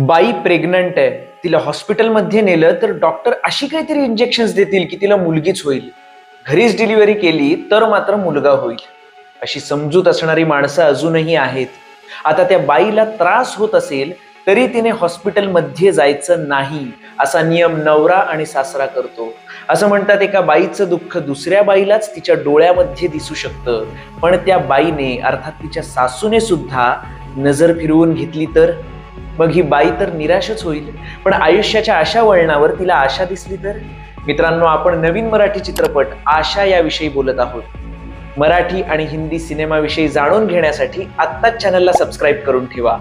बाई प्रेग्नंट आहे तिला हॉस्पिटलमध्ये नेलं तर डॉक्टर अशी काहीतरी इंजेक्शन्स देतील की तिला मुलगीच होईल. घरीच डिलिव्हरी केली तर मात्र मुलगा होईल. अशी समजूत असणारी माणसं अजूनही आहेत. आता त्या बाईला त्रास होत असेल तरी तिने हॉस्पिटलमध्ये जायचं नाही असा नियम नवरा आणि सासरा करतो. असं म्हणतात एका बाईचं दुःख दुसऱ्या बाईलाच तिच्या डोळ्यामध्ये दिसू शकतं. पण त्या बाईने अर्थात तिच्या सासूने सुद्धा नजर फिरवून घेतली तर? मग ही बाई तर निराशच होईल. पण आयुष्याच्या अशा वळणावर तिला आशा दिसली तर? मित्रांनो आपण नवीन मराठी चित्रपट आशा याविषयी बोलत आहोत. मराठी आणि हिंदी सिनेमाविषयी जाणून घेण्यासाठी आत्ताच चॅनलला सबस्क्राईब करून ठेवा.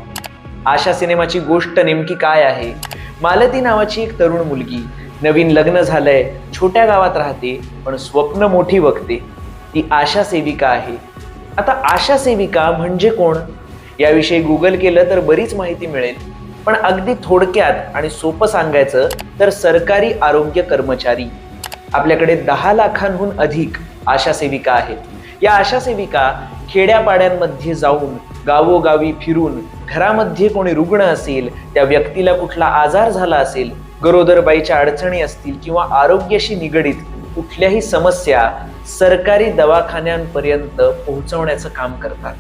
आशा सिनेमाची गोष्ट नेमकी काय आहे? मालती नावाची एक तरुण मुलगी नवीन लग्न झालंय छोट्या गावात राहते पण स्वप्न मोठी बघते. ती आशा सेविका आहे. आता आशा सेविका म्हणजे कोण? याविषयी गुगल केलं तर बरीच माहिती मिळेल. पण अगदी थोडक्यात आणि सोपं सांगायचं तर सरकारी आरोग्य कर्मचारी. आपल्याकडे दहा लाखांहून अधिक आशा सेविका आहेत. या आशा सेविका खेड्यापाड्यांमध्ये जाऊन गावोगावी फिरून घरामध्ये कोणी रुग्ण असेल त्या व्यक्तीला कुठला आजार झाला असेल गरोदरबाईच्या अडचणी असतील किंवा आरोग्याशी निगडीत कुठल्याही समस्या सरकारी दवाखान्यांपर्यंत पोहोचवण्याचं काम करतात.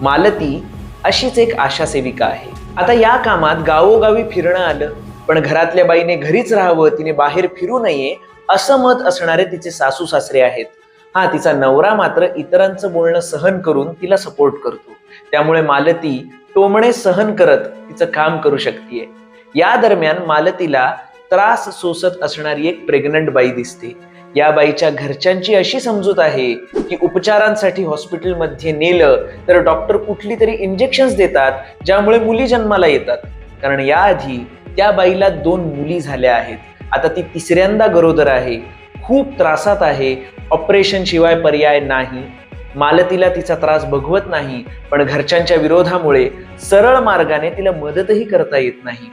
मालती अशीच एक आशा सेविका आहे. आता या कामात गावोगावी फिरणं आलं पण घरातल्या बाईने घरीच राहावं तिने बाहेर फिरू नये असं मत असणारे तिचे सासू सासरे आहेत. हा तिचा नवरा मात्र इतरांचं बोलणं सहन करून तिला सपोर्ट करतो. त्यामुळे मालती टोमणे सहन करत तिचं काम करू शकते या दरम्यान मालतीला त्रास सोसत असणारी एक प्रेग्नंट बाई दिसते. या बाईच्या घरच्यांची अशी समजूत आहे की उपचारांसाठी हॉस्पिटलमध्ये नेलं तर डॉक्टर कुठली तरी इंजेक्शन्स देतात ज्यामुळे मुली जन्माला येतात. कारण याआधी त्या बाईला दोन मुली झाल्या आहेत. आता ती तिसऱ्यांदा गरोदर आहे. खूप त्रासात आहे. ऑपरेशन शिवाय पर्याय नाही. मालतीला तिचा त्रास बघवत नाही. पण घरच्यांच्या विरोधामुळे सरळ मार्गाने तिला मदतही करता येत नाही.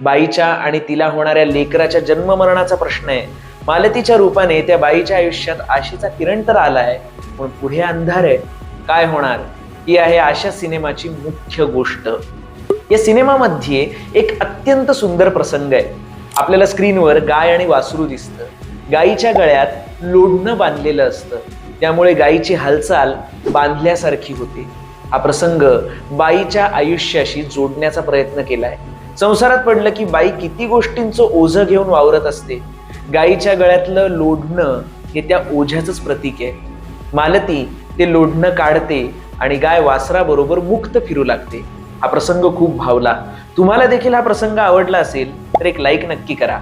बाईच्या आणि तिला होणाऱ्या लेकराच्या जन्ममरणाचा प्रश्न आहे. मालतीच्या रूपाने त्या बाईच्या आयुष्यात आशेचा किरण तर आलाय पण पुढे अंधार आहे. काय होणार? ही आहे आशा सिनेमाची मुख्य गोष्ट. या सिनेमामध्ये एक अत्यंत सुंदर प्रसंग आहे. आपल्याला स्क्रीनवर गाय आणि वासरू दिसतं. गायीच्या गळ्यात लोढणं बांधलेलं असतं. त्यामुळे गायीची हालचाल बांधल्यासारखी होते. हा प्रसंग बाईच्या आयुष्याशी जोडण्याचा प्रयत्न केलाय. संसारात पडलं की बाई किती गोष्टींचं ओझं घेऊन वावरत असते. गायीच्या गळ्यातलं लोढणं हे त्या ओझ्याचंच प्रतीक आहे. मालती ते लोढणं काढते आणि गाय वासराबरोबर मुक्त फिरू लागते. हा प्रसंग खूप भावला. तुम्हाला देखील हा प्रसंग आवडला असेल तर एक लाईक नक्की करा.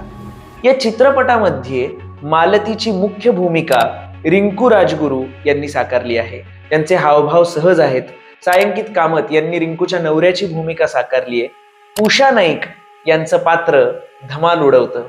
या चित्रपटामध्ये मालतीची मुख्य भूमिका रिंकू राजगुरू यांनी साकारली आहे. त्यांचे हावभाव सहज आहेत. सायंकित कामत यांनी रिंकूच्या नवऱ्याची भूमिका साकारली आहे. उषा नाईक यांचं पात्र धमाल उडवतं.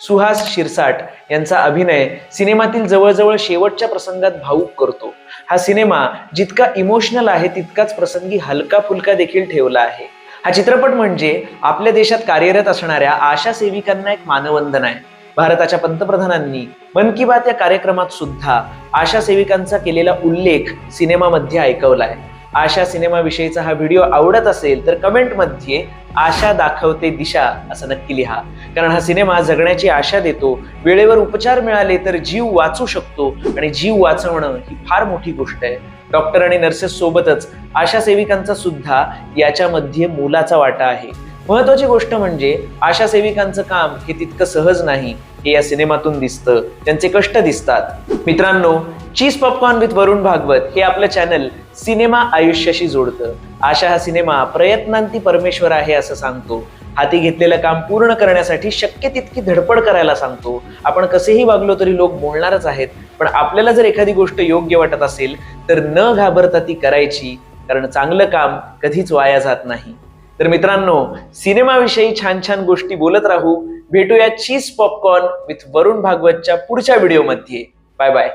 सुहास शिरसाट यांचा अभिनय सिनेमातील जवळजवळ शेवटच्या प्रसंगात भावूक करतो. हा सिनेमा जितका इमोशनल आहे तितकाच प्रसंगी हलका फुलका देखील ठेवला आहे. हा चित्रपट म्हणजे आपल्या देशात कार्यरत असणाऱ्या आशा सेविकांना एक मानवंदन आहे. भारताच्या पंतप्रधानांनी मन की बात या कार्यक्रमात सुद्धा आशा सेविकांचा केलेला उल्लेख सिनेमामध्ये ऐकवला आहे. आशा सिनेमाविषयीचा हा व्हिडिओ आवडत असेल तर कमेंटमध्ये आशा दाखवते दिशा असं नक्की लिहा. कारण हा सिनेमा जगण्याची आशा देतो वेळेवर उपचार मिळाले तर जीव वाचू शकतो आणि जीव वाचवणं ही फार मोठी गोष्ट आहे. डॉक्टर आणि नर्सेस सोबतच आशा सेविकांचा सुद्धा याच्यामध्ये मोलाचा वाटा आहे. महत्वाची गोष्ट म्हणजे आशा सेविकांचं काम हे तितकं सहज नाही हे या सिनेमातून दिसतं. त्यांचे कष्ट दिसतात. मित्रांनो cheese popcorn with Varun Bhagwat हे आपलं चॅनल सिनेमा आयुष्याशी जोडतं. आशा हा सिनेमा प्रयत्नांती परमेश्वर आहे असं सांगतो. हाती घेतलेलं काम पूर्ण करण्यासाठी शक्य तितकी धडपड करायला सांगतो. आपण कसेही वागलो तरी लोक बोलणारच आहेत पण आपल्याला जर एखादी गोष्ट योग्य वाटत असेल तर न घाबरता ती करायची कारण चांगलं काम कधीच वाया जात नाही. तर मित्रांनो सिनेमाविषयी छान छान गोष्टी बोलत राहू भेटूया चीज पॉपकॉर्न विथ वरुण भागवतच्या पुढच्या व्हिडिओमध्ये बाय बाय